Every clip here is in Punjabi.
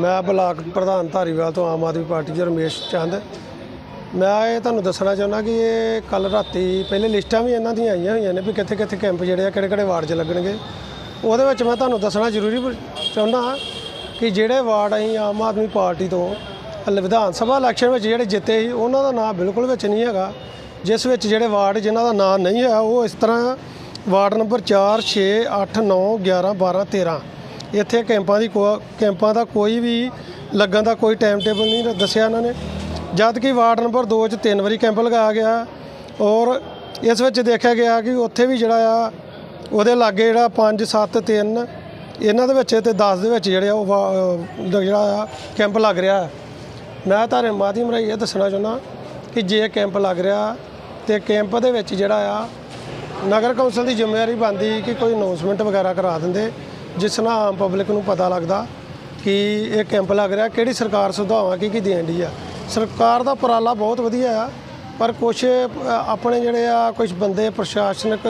ਮੈਂ ਬਲਾਕ ਪ੍ਰਧਾਨ ਧਾਰੀਵਾਲ ਤੋਂ ਆਮ ਆਦਮੀ ਪਾਰਟੀ ਦੇ ਰਮੇਸ਼ ਚੰਦ। ਮੈਂ ਇਹ ਤੁਹਾਨੂੰ ਦੱਸਣਾ ਚਾਹੁੰਦਾ ਕਿ ਇਹ ਕੱਲ ਰਾਤੀ ਪਹਿਲੇ ਲਿਸਟਾਂ ਵੀ ਇਹਨਾਂ ਦੀਆਂ ਆਈਆਂ ਹੋਈਆਂ ਨੇ ਵੀ ਕਿੱਥੇ ਕਿੱਥੇ ਕੈਂਪ ਜਿਹੜੇ ਆ ਕਿਹੜੇ ਕਿਹੜੇ ਵਾਰਡ 'ਚ ਲੱਗਣਗੇ। ਉਹਦੇ ਵਿੱਚ ਮੈਂ ਤੁਹਾਨੂੰ ਦੱਸਣਾ ਜ਼ਰੂਰੀ ਚਾਹੁੰਦਾ ਕਿ ਜਿਹੜੇ ਵਾਰਡ ਅਸੀਂ ਆਮ ਆਦਮੀ ਪਾਰਟੀ ਤੋਂ ਵਿਧਾਨ ਸਭਾ ਇਲੈਕਸ਼ਨ ਵਿੱਚ ਜਿਹੜੇ ਜਿੱਤੇ ਸੀ, ਉਹਨਾਂ ਦਾ ਨਾਮ ਬਿਲਕੁਲ ਵਿੱਚ ਨਹੀਂ ਹੈਗਾ। ਜਿਸ ਵਿੱਚ ਜਿਹੜੇ ਵਾਰਡ ਜਿਨ੍ਹਾਂ ਦਾ ਨਾਮ ਨਹੀਂ ਹੈ ਉਹ ਇਸ ਤਰ੍ਹਾਂ ਵਾਰਡ ਨੰਬਰ 4 6 8 9 11 12 13 ਇੱਥੇ ਕੈਂਪਾਂ ਦੀ ਕੋ- ਕੈਂਪਾਂ ਦਾ ਕੋਈ ਵੀ ਲੱਗਣ ਦਾ ਕੋਈ ਟਾਈਮ ਟੇਬਲ ਨਹੀਂ ਦੱਸਿਆ ਇਹਨਾਂ ਨੇ। ਜਦ ਕਿ ਵਾਰਡ ਨੰਬਰ 2 'ਚ ਤਿੰਨ ਵਾਰੀ ਕੈਂਪ ਲਗਾਇਆ ਗਿਆ ਔਰ ਇਸ ਵਿੱਚ ਦੇਖਿਆ ਗਿਆ ਕਿ ਉੱਥੇ ਵੀ ਜਿਹੜਾ ਆ, ਉਹਦੇ ਲਾਗੇ ਜਿਹੜਾ 5 7 3 ਇਹਨਾਂ ਦੇ ਵਿੱਚ ਤੇ 10 ਦੇ ਵਿੱਚ ਜਿਹੜੇ ਆ ਉਹ ਵਾ- ਜਿਹੜਾ ਆ ਕੈਂਪ ਲੱਗ ਰਿਹਾ। ਮੈਂ ਤੁਹਾਡੇ ਮਾਧਿਅਮ ਰਾਹੀਂ ਇਹ ਦੱਸਣਾ ਚਾਹੁੰਦਾ ਕਿ ਜੇ ਕੈਂਪ ਲੱਗ ਰਿਹਾ ਤੇ ਕੈਂਪ ਦੇ ਵਿੱਚ ਜਿਹੜਾ ਆ, ਨਗਰ ਕੌਂਸਲ ਦੀ ਜ਼ਿੰਮੇਵਾਰੀ ਬਣਦੀ ਕਿ ਕੋਈ ਅਨਾਉਂਸਮੈਂਟ ਵਗੈਰਾ ਕਰਾ ਦਿੰਦੇ। ਜਿਸ ਨਾਲ ਆਮ ਪਬਲਿਕ ਨੂੰ ਪਤਾ ਲੱਗਦਾ ਕਿ ਇਹ ਕੈਂਪ ਲੱਗ ਰਿਹਾ, ਕਿਹੜੀ ਸਰਕਾਰ ਸੁਧਾਵਾਂ ਕੀ ਕੀ ਦੇਣ ਦੀ ਆ। ਸਰਕਾਰ ਦਾ ਉਪਰਾਲਾ ਬਹੁਤ ਵਧੀਆ ਆ, ਪਰ ਕੁਝ ਆਪਣੇ ਜਿਹੜੇ ਆ ਕੁਝ ਬੰਦੇ ਪ੍ਰਸ਼ਾਸਨਿਕ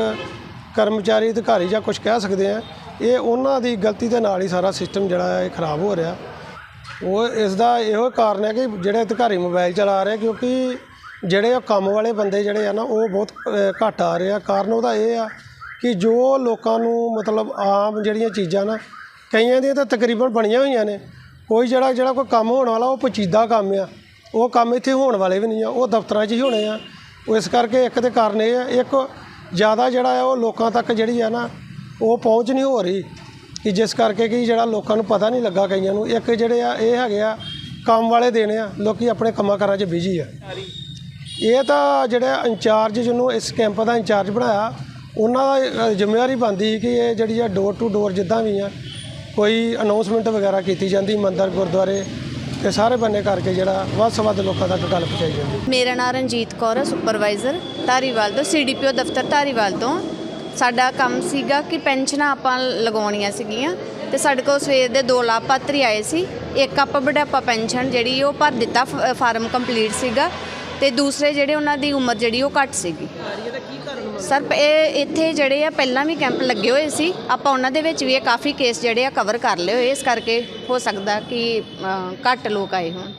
ਕਰਮਚਾਰੀ, ਅਧਿਕਾਰੀ ਜਾਂ ਕੁਝ ਕਹਿ ਸਕਦੇ ਆ, ਇਹ ਉਹਨਾਂ ਦੀ ਗਲਤੀ ਦੇ ਨਾਲ ਹੀ ਸਾਰਾ ਸਿਸਟਮ ਜਿਹੜਾ ਹੈ ਇਹ ਖਰਾਬ ਹੋ ਰਿਹਾ। ਉਹ ਇਸ ਦਾ ਇਹੋ ਕਾਰਨ ਹੈ ਕਿ ਜਿਹੜੇ ਅਧਿਕਾਰੀ ਮੋਬਾਈਲ ਚਲਾ ਰਹੇ, ਕਿਉਂਕਿ ਜਿਹੜੇ ਉਹ ਕੰਮ ਵਾਲੇ ਬੰਦੇ ਜਿਹੜੇ ਆ ਨਾ, ਉਹ ਬਹੁਤ ਘੱਟ ਆ ਰਹੇ ਆ। ਕਾਰਨ ਉਹਦਾ ਇਹ ਆ ਕਿ ਜੋ ਲੋਕਾਂ ਨੂੰ ਮਤਲਬ ਆਮ ਜਿਹੜੀਆਂ ਚੀਜ਼ਾਂ ਨਾ ਕਈਆਂ ਦੀਆਂ ਤਾਂ ਤਕਰੀਬਨ ਬਣੀਆਂ ਹੋਈਆਂ ਨੇ। ਕੋਈ ਜਿਹੜਾ ਜਿਹੜਾ ਕੋਈ ਕੰਮ ਹੋਣ ਵਾਲਾ ਉਹ ਪਚੀਦਾ ਕੰਮ ਆ। ਉਹ ਕੰਮ ਇੱਥੇ ਹੋਣ ਵਾਲੇ ਵੀ ਨਹੀਂ ਆ ਉਹ ਦਫ਼ਤਰਾਂ 'ਚ ਹੀ ਹੋਣੇ ਆ। ਉਹ ਇਸ ਕਰਕੇ ਇੱਕ ਦੇ ਕਾਰਨ ਇਹ ਆ ਇੱਕ ਜ਼ਿਆਦਾ ਜਿਹੜਾ ਆ ਉਹ ਲੋਕਾਂ ਤੱਕ ਜਿਹੜੀ ਆ ਨਾ ਉਹ ਪਹੁੰਚ ਨਹੀਂ ਹੋ ਰਹੀ। ਕਿ ਜਿਸ ਕਰਕੇ ਕਿ ਜਿਹੜਾ ਲੋਕਾਂ ਨੂੰ ਪਤਾ ਨਹੀਂ ਲੱਗਾ ਕਈਆਂ ਨੂੰ ਇੱਕ ਜਿਹੜੇ ਆ ਇਹ ਹੈਗੇ ਆ ਕੰਮ ਵਾਲੇ ਦੇਣੇ ਆ ਲੋਕੀ ਆਪਣੇ ਕੰਮਾਂ ਕਾਰਾਂ 'ਚ ਬਿਜ਼ੀ ਆ। ਇਹ ਤਾਂ ਜਿਹੜਾ ਇੰਚਾਰਜ ਜਿਹਨੂੰ ਇਸ ਕੈਂਪ ਦਾ ਇੰਚਾਰਜ ਬਣਾਇਆ ਉਹਨਾਂ ਦਾ ਅ, ਜ਼ਿੰਮੇਵਾਰੀ ਬਣਦੀ ਸੀ ਕਿ ਇਹ ਜਿਹੜੀ ਆ ਡੋਰ ਟੂ ਡੋਰ ਜਿੱਦਾਂ ਵੀ ਆ ਕੋਈ ਅਨਾਉਂਸਮੈਂਟ ਵਗੈਰਾ ਕੀਤੀ ਜਾਂਦੀ ਮੰਦਰ ਗੁਰਦੁਆਰੇ ਤੇ ਸਾਰੇ ਬੰਨੇ ਕਰਕੇ ਜਿਹੜਾ ਵੱਧ ਤੋਂ ਵੱਧ ਲੋਕਾਂ ਤੱਕ ਗੱਲ ਪਹੁੰਚਾਈ ਜਾਂਦੀ। ਮੇਰਾ ਨਾਮ ਰਣਜੀਤ ਕੌਰ ਹੈ ਸੁਪਰਵਾਈਜ਼ਰ ਧਾਰੀਵਾਲ ਤੋਂ ਸੀਡੀਪੀਓ ਦਫ਼ਤਰ ਧਾਰੀਵਾਲ ਤੋਂ। ਸਾਡਾ ਕੰਮ ਸੀਗਾ ਕਿ ਪੈਨਸ਼ਨਾਂ ਆਪਾਂ ਲਗਾਉਣੀਆਂ ਸੀਗੀਆਂ ਤੇ ਸਾਡੇ ਕੋਲ ਸਵੇਰ ਦੇ ਦੋ ਲਾਭਪਾਤਰੀ ਆਏ ਸੀ। ਇੱਕ ਆਪਾਂ ਬੁਢਾਪਾ ਪੈਨਸ਼ਨ ਜਿਹੜੀ ਉਹ ਭਰ ਦਿੱਤਾ ਫ- ਫਾਰਮ ਕੰਪਲੀਟ ਸੀਗਾ। ਤੇ ਦੂਸਰੇ ਜਿਹੜੇ ਉਹਨਾਂ ਦੀ ਉਮਰ ਜਿਹੜੀ ਉਹ ਘੱਟ ਸੀਗੀ। ਸਰ, ਇਹ ਇੱਥੇ ਜਿਹੜੇ ਆ, ਪਹਿਲਾਂ ਵੀ ਕੈਂਪ ਲੱਗੇ ਹੋਏ ਸੀ। ਆਪਾਂ ਉਹਨਾਂ ਦੇ ਵਿੱਚ ਵੀ ਇਹ ਕਾਫੀ ਕੇਸ ਜਿਹੜੇ ਆ ਕਵਰ ਕਰ ਲਏ ਹੋਏ। ਇਸ ਕਰਕੇ ਹੋ ਸਕਦਾ ਕਿ ਘੱਟ ਲੋਕ ਆਏ ਹੋਣ।